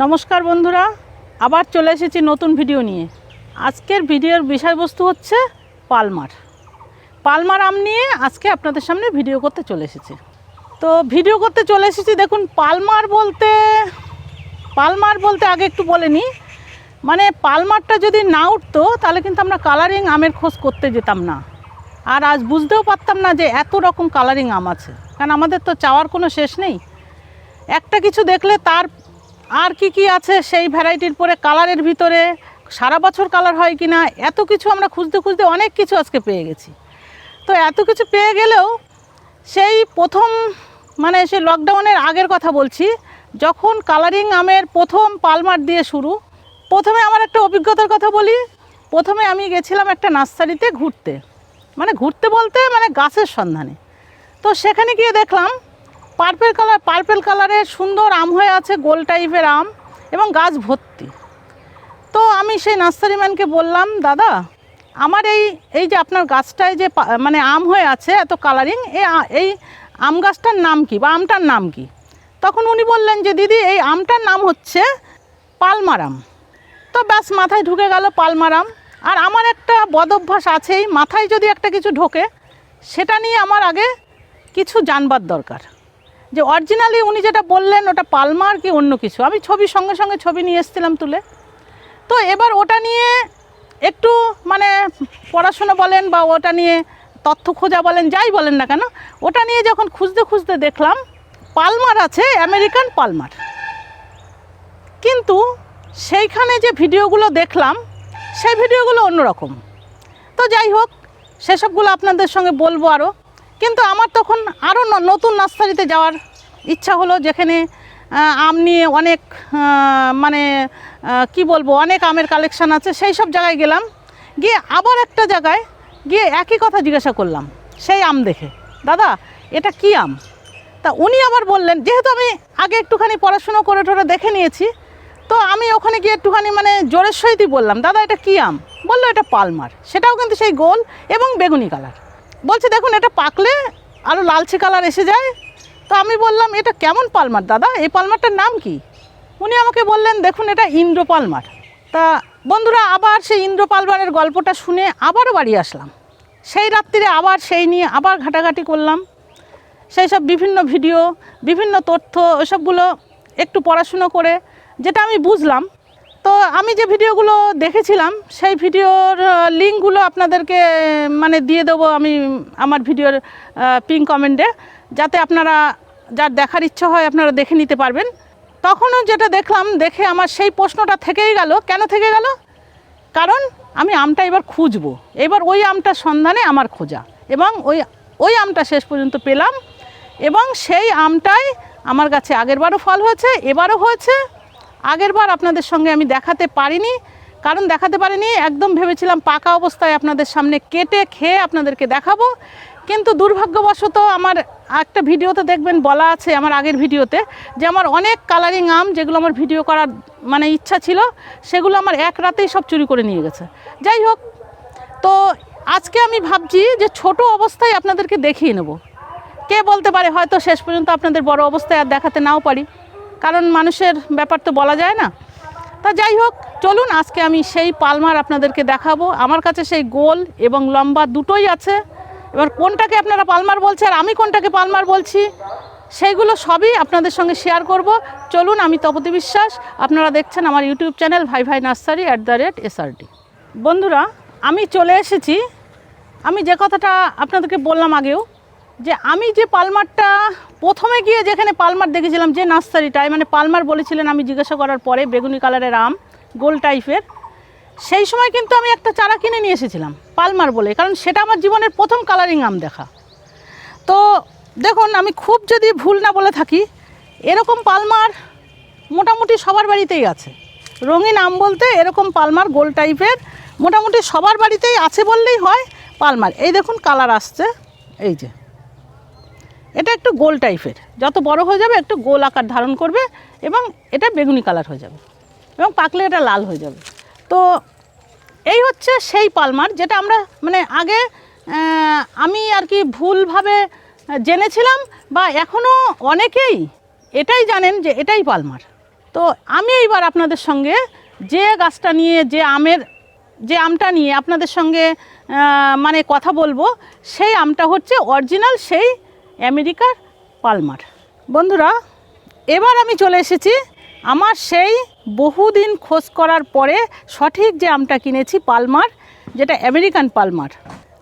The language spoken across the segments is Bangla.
নমস্কার বন্ধুরা, আবার চলে এসেছি নতুন ভিডিও নিয়ে। আজকের ভিডিওর বিষয়বস্তু হচ্ছে পালমার। পালমার আম নিয়ে আজকে আপনাদের সামনে ভিডিও করতে চলে এসেছি। তো ভিডিও করতে চলে এসেছি, দেখুন, পালমার বলতে পালমার বলতে আগে একটু বলে নিই। মানে পালমারটা যদি না উঠতো, তাহলে কিন্তু আমরা কালারিং আমের খোঁজ করতে যেতাম না। আর আজ বুঝতেও পারতাম না যে এত রকম কালারিং আম আছে। কারণ আমাদের তো চাওয়ার কোনো শেষ নেই। একটা কিছু দেখলে তার আর কি কি আছে সেই ভ্যারাইটির পরে কালারের ভিতরে? সারা বছর কালার হয় কি না এত কিছু আমরা খুঁজতে খুঁজতে অনেক কিছু আজকে পেয়ে গেছি। তো এত কিছু পেয়ে গেলেও সেই প্রথম মানে সে লকডাউনের আগের কথা বলছি, যখন কালারিং আমের প্রথম পালমার দিয়ে শুরু, প্রথমে আমার একটা অভিজ্ঞতার কথা বলি। প্রথমে আমি গেছিলাম একটা নার্সারিতে ঘুরতে। মানে ঘুরতে বলতে মানে গাছের সন্ধানে। তো সেখানে গিয়ে দেখলাম পার্পেল কালার, পার্পেল কালারের সুন্দর আম হয়ে আছে, গোল টাইপের আম এবং গাছ ভর্তি। তো আমি সেই নার্সারি ম্যানকে বললাম, দাদা, আমার এই এই যে আপনার গাছটায় যে মানে আম হয়ে আছে, এত কালারিং আ- এই আম গাছটার নাম কি বা আমটার নাম কি? তখন উনি বললেন যে, দিদি, এই আমটার নাম হচ্ছে পালমারাম তো ব্যাস, মাথায় ঢুকে গেল পালমারাম আর আমার একটা বদ অভ্যাস আছেই, মাথায় যদি একটা কিছু ঢোকে, সেটা নিয়ে আমার আগে কিছু জানবার দরকার। যে অরিজিনালি উনি যেটা বললেন, ওটা পালমার কি অন্য কিছু? আমি ছবির সঙ্গে সঙ্গে ছবি নিয়ে এসেছিলাম তুলে। তো এবার ওটা নিয়ে একটু মানে পড়াশুনো বলেন বা ওটা নিয়ে তথ্য খোঁজা বলেন, যাই বলেন না কেন, ওটা নিয়ে যখন খুঁজতে খুঁজতে দেখলাম, পালমার আছে আমেরিকান পালমার। কিন্তু সেইখানে যে ভিডিওগুলো দেখলাম, সেই ভিডিওগুলো অন্যরকম। তো যাই হোক, সেসবগুলো আপনাদের সঙ্গে বলব আরও কিন্তু আমার তখন আরও নতুন নার্সারিতে যাওয়ার ইচ্ছা হলো, যেখানে আম নিয়ে অনেক মানে কি বলব, অনেক আমের কালেকশন আছে, সেই সব জায়গায় গেলাম। গিয়ে আবার একটা জায়গায় গিয়ে একই কথা জিজ্ঞাসা করলাম, সেই আম দেখে। দাদা, এটা কি আম? তা উনি আবার বললেন, যেহেতু আমি আগে একটুখানি পড়াশুনো করে টোরে দেখে নিয়েছি, তো আমি ওখানে গিয়ে একটুখানি মানে জোরের সহিতই বললাম, দাদা, এটা কী আম? বলল, এটা পালমার। সেটাও কিন্তু সেই গোল এবং বেগুনি কালার বলছে, দেখুন, এটা পাকলে আরও লালচে কালার এসে যায়। তো আমি বললাম, এটা কেমন পালমার দাদা? এই পালমারটার নাম কি? উনি আমাকে বললেন, দেখুন, এটা ইন্দ্র পালমার। তা বন্ধুরা, আবার সেই ইন্দ্র পালমারের গল্পটা শুনে আবারও বাড়ি আসলাম। সেই রাত্রিরে আবার সেই নিয়ে আবার ঘাটাঘাটি করলাম। সেই সব বিভিন্ন ভিডিও, বিভিন্ন তথ্য ওসবগুলো একটু পড়াশুনো করে, যেটা আমি বুঝলাম তো আমি যে ভিডিওগুলো দেখেছিলাম, সেই ভিডিওর লিঙ্কগুলো আপনাদেরকে মানে দিয়ে দেবো আমি আমার ভিডিওর পিন কমেন্টে, যাতে আপনারা যার দেখার ইচ্ছা হয় আপনারা দেখে নিতে পারবেন। তখনও যেটা দেখলাম, দেখে আমার সেই প্রশ্নটা থেকেই গেল। কেন থেকে গেল? কারণ আমি আমটা এবার খুঁজবো। এবার ওই আমটার সন্ধানে আমার খোঁজা। এবং ওই ওই আমটা শেষ পর্যন্ত পেলাম। এবং সেই আমটাই আমার কাছে আগেরবারও ফল হয়েছে, এবারও হয়েছে। আগেরবার আপনাদের সঙ্গে আমি দেখাতে পারিনি, কারণ দেখাতে পারিনি, একদম ভেবেছিলাম পাকা অবস্থায় আপনাদের সামনে কেটে খেয়ে আপনাদেরকে দেখাবো। কিন্তু দুর্ভাগ্যবশত আমার একটা ভিডিওতে দেখবেন বলা আছে, আমার আগের ভিডিওতে, যে আমার অনেক কালারিং আম যেগুলো আমার ভিডিও করার মানে ইচ্ছা ছিল, সেগুলো আমার এক রাতেই সব চুরি করে নিয়ে গেছে। যাই হোক, তো আজকে আমি ভাবছি যে ছোট অবস্থায় আপনাদেরকে দেখিয়ে নেব। কে বলতে পারে হয়তো শেষ পর্যন্ত আপনাদের বড় অবস্থায় আর দেখাতে নাও পারি। কারণ মানুষের ব্যাপার তো বলা যায় না। তা যাই হোক, চলুন আজকে আমি সেই পালমার আপনাদেরকে দেখাবো। আমার কাছে সেই গোল এবং লম্বা দুটোই আছে। এবার কোনটাকে আপনারা পালমার বলছে আর আমি কোনটাকে পালমার বলছি, সেইগুলো সবই আপনাদের সঙ্গে শেয়ার করব। চলুন, আমি তপতি বিশ্বাস, আপনারা দেখছেন আমার YouTube channel Bhai Bhai nursery at the rate SRD বন্ধুরা, আমি চলে এসেছি। আমি যে কথাটা আপনাদেরকে বললাম আগেও, যে আমি যে পালমারটা প্রথমে গিয়ে যেখানে পালমার দেখেছিলাম যে নার্সারিটায় মানে পালমার বলেছিলেন আমি জিজ্ঞাসা করার পরে বেগুনি কালারের আম, গোল টাইপের। সেই সময় কিন্তু আমি একটা চারা কিনে নিয়ে এসেছিলাম পালমার বলে, কারণ সেটা আমার জীবনের প্রথম কালারিং আম দেখা। তো দেখুন, আমি খুব যদি ভুল না বলে থাকি, এরকম পালমার মোটামুটি সবার বাড়িতেই আছে। রঙিন আম বলতে এরকম পালমার গোল টাইপের, মোটামুটি সবার বাড়িতেই আছে বললেই হয় পালমার। এই দেখুন কালার আসছে, এই যে। এটা একটু গোল টাইপের। যত বড় হয়ে যাবে, একটু গোল আকার ধারণ করবে এবং এটা বেগুনি কালার হয়ে যাবে এবং পাকলে এটা লাল হয়ে যাবে। তো এই হচ্ছে সেই পালমার যেটা আমরা মানে আগে আমি আর কি ভুলভাবে জেনেছিলাম বা এখনও অনেকেই এটাই জানেন যে এটাই পালমার। তো আমি এইবার আপনাদের সঙ্গে যে গাছটা নিয়ে, যে আমের, যে আমটা নিয়ে আপনাদের সঙ্গে মানে কথা বলব, সেই আমটা হচ্ছে অরিজিনাল সেই আমেরিকার পালমার। বন্ধুরা, এবার আমি চলে এসেছি আমার সেই বহুদিন খোঁজ করার পরে সঠিক যে আমটা কিনেছি পালমার, যেটা আমেরিকান পালমার।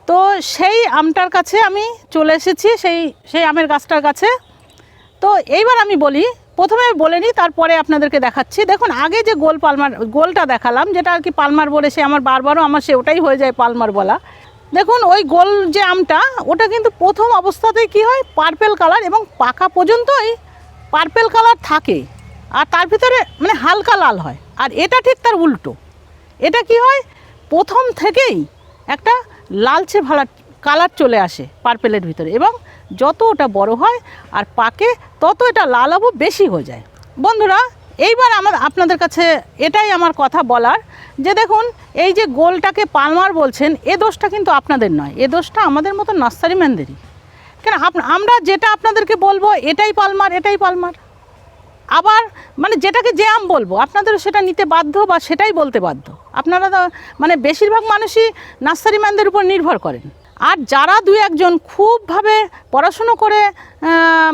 তো সেই আমটার কাছে আমি চলে এসেছি, সেই সেই আমের গাছটার কাছে। তো এইবার আমি বলি, প্রথমে বলে নিই, তারপরে আপনাদেরকে দেখাচ্ছি। দেখুন, আগে যে গোল পালমার, গোলটা দেখালাম, যেটা আর কি পালমার বলে সে আমার বারবারও আমার সে ওটাই হয়ে যায় পালমার বলা। দেখুন, ওই গোল যে আমটা, ওটা কিন্তু প্রথম অবস্থাতেই কি হয়? পার্পেল কালার এবং পাকা পর্যন্তই পার্পেল কালার থাকে। আর তার ভিতরে মানে হালকা লাল হয়। আর এটা ঠিক তার উল্টো। এটা কি হয়? প্রথম থেকেই একটা লালচে ভালা কালার চলে আসে পার্পেলের ভিতরে এবং যত ওটা বড় হয় আর পাকে তত এটা লালাবো বেশি হয়ে যায়। বন্ধুরা এইবার আমার আপনাদের কাছে এটাই আমার কথা বলার, যে দেখুন, এই যে গোলটাকে পালমার বলছেন, এ দোষটা কিন্তু আপনাদের নয়, এ দোষটা আমাদের মতো নার্সারি ম্যানদেরই। কেন আমরা যেটা আপনাদেরকে বলব, এটাই পালমার এটাই পালমার। আবার মানে যেটাকে যে আম বলব আপনাদের সেটা নিতে বাধ্য বা সেটাই বলতে বাধ্য। আপনারা মানে বেশিরভাগ মানুষই নার্সারি ম্যানদের উপর নির্ভর করেন। আর যারা দুই একজন খুবভাবে পড়াশুনো করে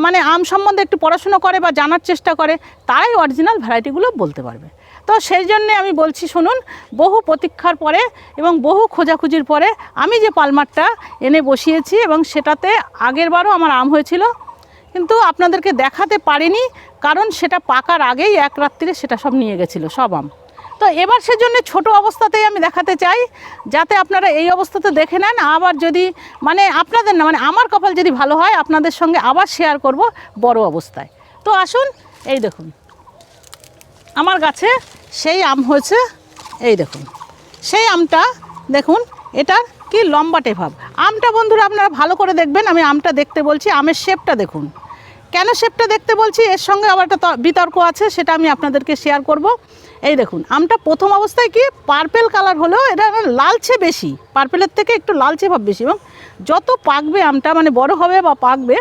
মানে আম সম্বন্ধে একটু পড়াশুনো করে বা জানার চেষ্টা করে, তারাই অরিজিনাল ভ্যারাইটিগুলো বলতে পারবে। তো সেই জন্যে আমি বলছি, শুনুন, বহু প্রতীক্ষার পরে এবং বহু খোঁজাখুঁজির পরে আমি যে পালমারটা এনে বসিয়েছি এবং সেটাতে আগেরবারও আমার আম হয়েছিল, কিন্তু আপনাদেরকে দেখাতে পারিনি, কারণ সেটা পাকার আগেই এক রাত্রিরে সেটা সব নিয়ে গেছিল, সব আম। তো এবার সেজন্য ছোট অবস্থাতেই আমি দেখাতে চাই, যাতে আপনারা এই অবস্থাতে দেখে নেন। আবার যদি মানে আপনাদের না মানে আমার কপাল যদি ভালো হয়, আপনাদের সঙ্গে আবার শেয়ার করব বড় অবস্থায়। তো আসুন, এই দেখুন। আমার গাছে সেই আম হয়েছে, এই দেখুন। সেই আমটা, দেখুন, এটার কি লম্বাটে ভাব। আমটা বন্ধুরা আপনারা ভালো করে দেখবেন, আমি আমটা দেখতে বলছি, আমের শেপটা দেখুন। কেন শেপটা দেখতে বলছি? এর সঙ্গে আবার একটা বিতর্ক আছে, সেটা আমি আপনাদেরকে শেয়ার করব। এই দেখুন, আমটা প্রথম অবস্থায় কি? পার্পেল কালার হলেও এটা লালচে বেশি পার্পেলের থেকে একটু লালচে ভাব বেশি এবং যত পাকবে আমটা মানে বড় হবে বা পাকবে,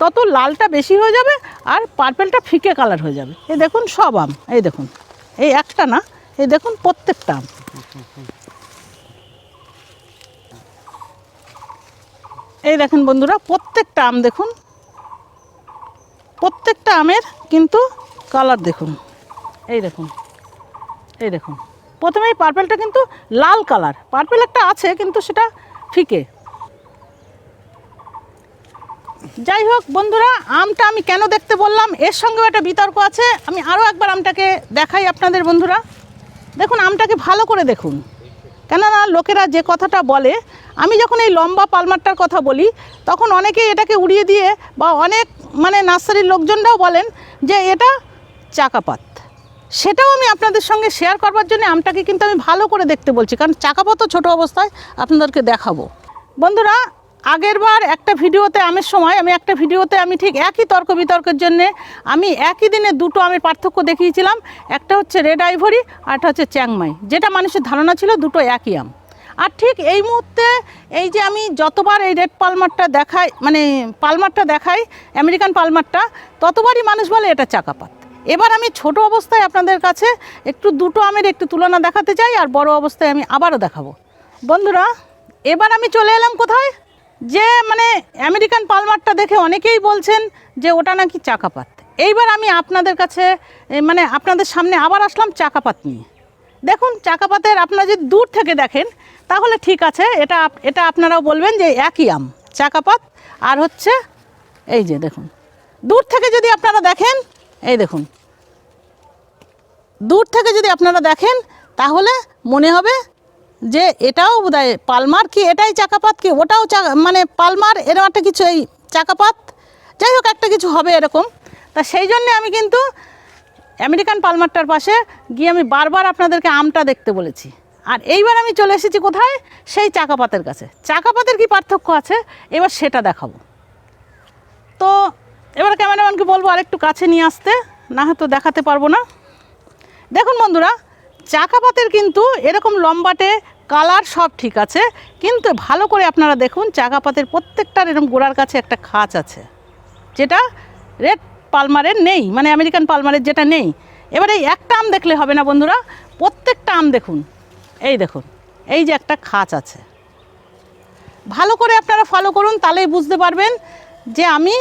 তত লালটা বেশি হয়ে যাবে আর পার্পেলটা ফিকে কালার হয়ে যাবে। এই দেখুন সব আম, এই দেখুন, এই একটা না, এই দেখুন প্রত্যেকটা আম। এই দেখেন বন্ধুরা, প্রত্যেকটা আম দেখুন, প্রত্যেকটা আমের কিন্তু কালার দেখুন, এই দেখুন। এই দেখুন। প্রথমে এই পার্পেলটা কিন্তু লাল কালার পার্পেল একটা আছে, কিন্তু সেটা ফিকে। যাই হোক বন্ধুরা, আমটা আমি কেন দেখতে বললাম? এর সঙ্গেও একটা বিতর্ক আছে। আমি আরও একবার আমটাকে দেখাই আপনাদের বন্ধুরা। দেখুন, আমটাকে ভালো করে দেখুন। কেননা লোকেরা যে কথাটা বলে, আমি যখন এই লম্বা পালমারটার কথা বলি, তখন অনেকে এটাকে উড়িয়ে দিয়ে বা অনেক মানে নার্সারির লোকজনরাও বলেন যে এটা চাকাপাত। সেটাও আমি আপনাদের সঙ্গে শেয়ার করবার জন্য আমটাকে কিন্তু আমি ভালো করে দেখতে বলছি। কারণ চাকাপাতও ছোট অবস্থায় আপনাদেরকে দেখাবো। বন্ধুরা আগেরবার একটা ভিডিওতে আমের সময়, আমি একটা ভিডিওতে আমি ঠিক একই তর্ক বিতর্কের জন্যে আমি একই দিনে দুটো আমের পার্থক্য দেখিয়েছিলাম। একটা হচ্ছে রেড আইভরি আর একটা হচ্ছে চ্যাংমাই যেটা মানুষের ধারণা ছিল দুটো একই আম। আর ঠিক এই মুহূর্তে এই যে আমি যতবার এই রেড পালমারটা দেখাই মানে পালমারটা দেখাই আমেরিকান পালমারটা ততবারই মানুষ বলে এটা চাকাপাত। এবার আমি ছোট অবস্থায় আপনাদের কাছে একটু দুটো আমের একটু তুলনা দেখাতে চাই আর বড় অবস্থায় আমি আবারও দেখাবো। বন্ধুরা, এবার আমি চলে এলাম কোথায়? যে মানে আমেরিকান পালমারটা দেখে অনেকেই বলছেন যে ওটা নাকি চাকাপাত। এইবার আমি আপনাদের কাছে মানে আপনাদের সামনে আবার আসলাম চাকাপাত নিয়ে। দেখুন, চাকাপাতের আপনারা যদি দূর থেকে দেখেন, তাহলে ঠিক আছে, এটা এটা আপনারাও বলবেন যে একই আম, চাকাপাত। আর হচ্ছে, এই যে দেখুন, দূর থেকে যদি আপনারা দেখেন এই দেখুন। দূর থেকে যদি আপনারা দেখেন, তাহলে মনে হবে যে এটাও বোধহয় পালমার কি এটাই চাকাপাত কি ওটাও মানে পালমার এরকম একটা কিছু এই চাকাপাত। যাই হোক, একটা কিছু হবে এরকম। তা সেই জন্যে আমি কিন্তু আমেরিকান পালমারটার পাশে গিয়ে আমি বারবার আপনাদেরকে আমটা দেখতে বলেছি। আর এইবার আমি চলে এসেছি কোথায়? সেই চাকাপাতের কাছে। চাকাপাতের কি পার্থক্য আছে? এবার সেটা দেখাবো। তো এবার ক্যামেরাম্যানকে বলব আরেকটু কাছে নিয়ে আসতে, না হয়তো দেখাতে পারব না। দেখুন বন্ধুরা, চাকাপাতের কিন্তু এরকম লম্বাটে কালার সব ঠিক আছে, কিন্তু ভালো করে আপনারা দেখুন, চাকাপাতের প্রত্যেকটার এরকম গোড়ার কাছে একটা খাঁচ আছে, যেটা রেড পালমারের নেই মানে আমেরিকান পালমারের যেটা নেই। এবারে এই একটা আম দেখলে হবে না বন্ধুরা, প্রত্যেকটা আম দেখুন, এই দেখুন, এই যে একটা খাঁচ আছে। ভালো করে আপনারা ফলো করুন, তাহলেই বুঝতে পারবেন যে আমি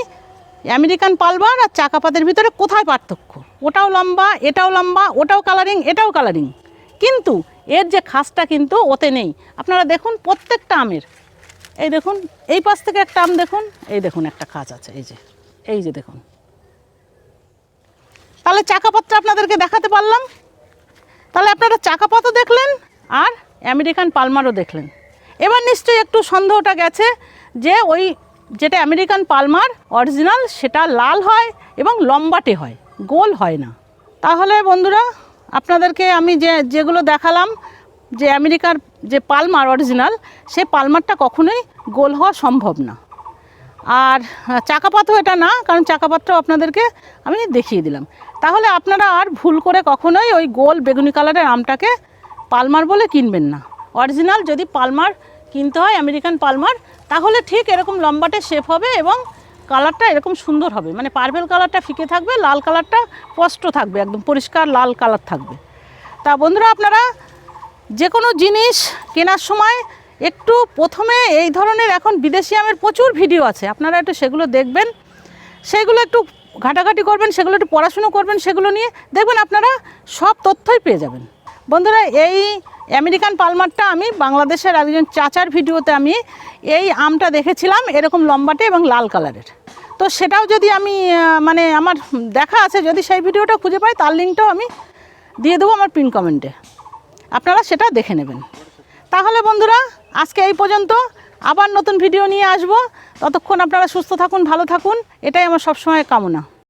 আমেরিকান পালবার আর চাকাপাতের ভিতরে কোথায় পার্থক্য? ওটাও লম্বা, এটাও লম্বা, ওটাও কালারিং এটাও কালারিং কিন্তু এর যে খাসটা কিন্তু ওতে নেই। আপনারা দেখুন প্রত্যেকটা আমের। এই দেখুন, এই পাশ থেকে একটা আম দেখুন, এই দেখুন একটা খাঁচ আছে, এই যে এই যে দেখুন। তাহলে চাকাপাতটা আপনাদেরকে দেখাতে পারলাম। তাহলে আপনারা চাকাপাতও দেখলেন আর আমেরিকান পালমারও দেখলেন। এবার নিশ্চয়ই একটু সন্দেহটা গেছে যে ওই যেটা আমেরিকান পালমার অরিজিনাল, সেটা লাল হয় এবং লম্বাটে হয়, গোল হয় না। তাহলে বন্ধুরা, আপনাদেরকে আমি যে, যেগুলো দেখালাম, যে আমেরিকার যে পালমার অরিজিনাল, সেই পালমারটা কখনোই গোল হওয়া সম্ভব না। আর চাকাপাতও এটা না, কারণ চাকাপাতটাও আপনাদেরকে আমি দেখিয়ে দিলাম। তাহলে আপনারা আর ভুল করে কখনোই ওই গোল বেগুনি কালারের আমটাকে পালমার বলে কিনবেন না। অরিজিনাল যদি পালমার কিনতে হয়, আমেরিকান পালমার তাহলে ঠিক এরকম লম্বাটে শেপ হবে এবং কালারটা এরকম সুন্দর হবে। মানে পার্পেল কালারটা ফিকে থাকবে, লাল কালারটা স্পষ্ট থাকবে, একদম পরিষ্কার লাল কালার থাকবে। তা বন্ধুরা, আপনারা যে কোনো জিনিস কেনার সময় একটু প্রথমে এই ধরনের এখন বিদেশি আমের প্রচুর ভিডিও আছে, আপনারা একটু সেগুলো দেখবেন। সেগুলো একটু ঘাটাঘাটি করবেন, সেগুলো একটু পড়াশুনো করবেন, সেগুলো নিয়ে দেখবেন আপনারা সব তথ্যই পেয়ে যাবেন। বন্ধুরা, এই আমেরিকান পালমারটা আমি বাংলাদেশের একজন চাচার ভিডিওতে আমি এই আমটা দেখেছিলাম, এরকম লম্বাটে এবং লাল কালারের। তো সেটাও যদি আমি মানে আমার দেখা আছে, যদি সেই ভিডিওটা খুঁজে পাই, তার লিঙ্কটাও আমি দিয়ে দেবো আমার পিন কমেন্টে। আপনারা সেটা দেখে নেবেন। তাহলে বন্ধুরা, আজকে এই পর্যন্ত। আবার নতুন ভিডিও নিয়ে আসব। ততক্ষণ আপনারা সুস্থ থাকুন, ভালো থাকুন। এটাই আমার সবসময় কামনা।